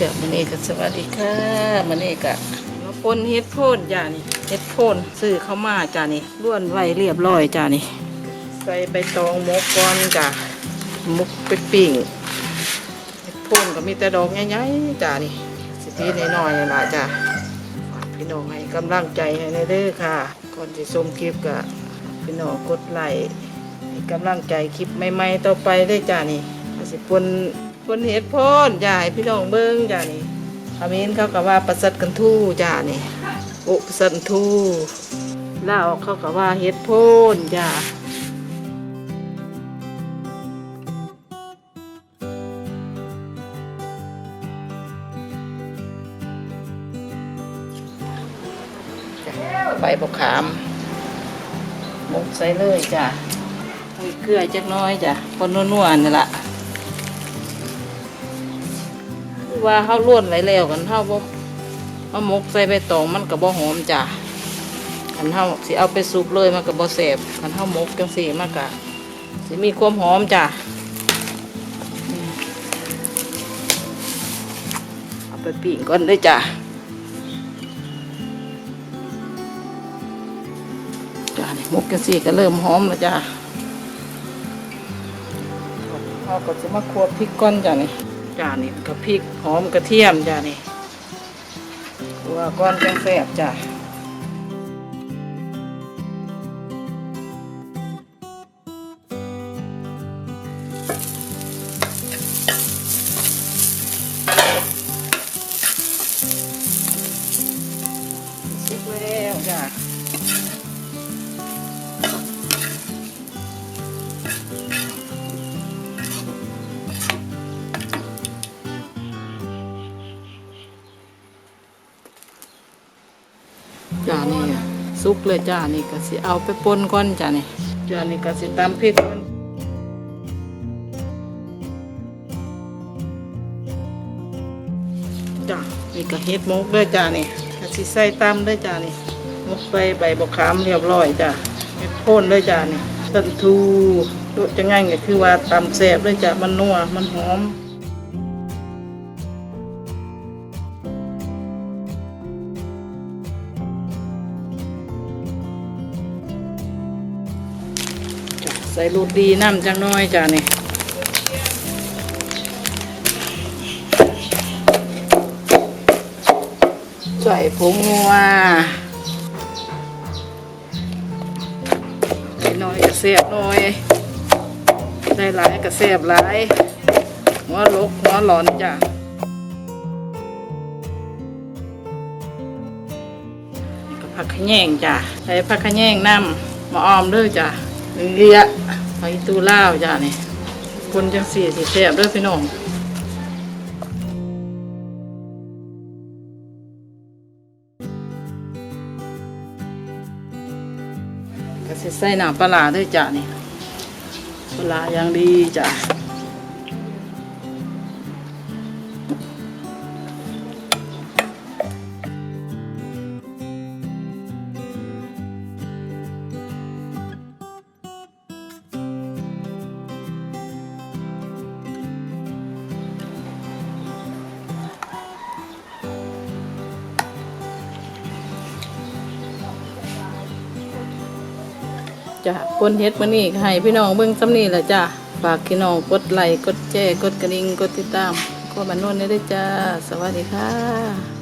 เดี๋ยวมันเอกสวัสดีค่ะมันเอกะมาปนเฮ็ดโพนจ้านี่เฮ็ดโพนซื้อเข้ามาจ้านี่ล้วนไว้เรียบร้อยจ้านี่ ใส่ใบตองหมกก่อนจ้ามุกไปปิ้งเฮ็ดโพนก็มีแต่ดอกใหญ่ๆจ้านี่สิทีน้อยๆนี่ล่ะจ้าฝากพี่น้องให้กำลังใจให้ในเด้อค่ะก่อนที่ชมคลิปก็พี่น้องกดไลค์ให้กำลังใจคลิปใหม่ๆต่อไปได้อจ้านี่ก็สิปน ปนเฮ็ดโพนจ้าให้พี่น้องเบิ่งจ้านี่อามินเขาก็ว่าประสัดกันทู่จ้านี่อุประสัดทู่ลาวเขาก็ว่าเฮ็ดโพนจ้าใบบกขามหมกใส่เลยจ้ะมีเกลือจักน้อยจ้ะคนนัวๆนี่แหละ คือว่าเขาล้วนไว้แล้วกันเท่าบ่เอาหมกใส่ใบตองมันก็บ่หอมจ้ะคันเท่าสิเอาไปซุปเลยมันก็บ่แสบคันเท่าหมกจังสี่มันก็สิมีความหอมจ้ะเอาไปปิ้งก่อนเลยจ้ะจ้านี่หมกกันสีก็เริ่มหอมแล้วจ้าเราก็จะมาคั่วพริกก้อนจ้านี่ จ้านี่กับพริกหอมกระเทียมจ้านี่คั่วก้อนแกงแซ่บจ้าสุกแล้วจ้า นี่ซุกเลยจ้านี่ก็สิเอาไปป่นก่อนจ้านี่จ้านี่ก็สิตำพริกก่อนจ้านี่ก็เฮ็ดมกเลยจ้านี่ก็สิใส่ตำเลยจ้านี่มกใส่ใบบกขามเรียบร้อยจ้าเฮ็ดโพ่นเลยจ้านี่ต้นทูตัวจะง่ายก็คือว่าตำแซ่บเลยจ้ามันนัวมันหอม ส่รูดดีน้ำจังน้อยจ้ะนี่ใส่ผงงัวใส่น้อยก็เสียบน้อยใส่หลายก็เสียบหลายหัวลกหัวหลอนจ้ะก็ผักขะแยงจ้ะใส่ผักขะแยงน้ำมาออมด้วยจ้ะ หนึ่งเลียไปตูล่าวจ้านี่คนจังสี่สิแซ่บเด้วยพี่น้องก็สิใส่น้ำปลาร้าด้วยจ้านี่ปลาร้าอย่างดีจ้ะ จ้ะคนเฮ็ดมื้อนี้ให้พี่น้องเบิ่งซ้ำนี่แหละจ้ะฝากพี่น้องกดไลค์กดแชร์กดกระดิ่งกดติดตามก็มานนได้ด้วยจ้า สวัสดีค่ะ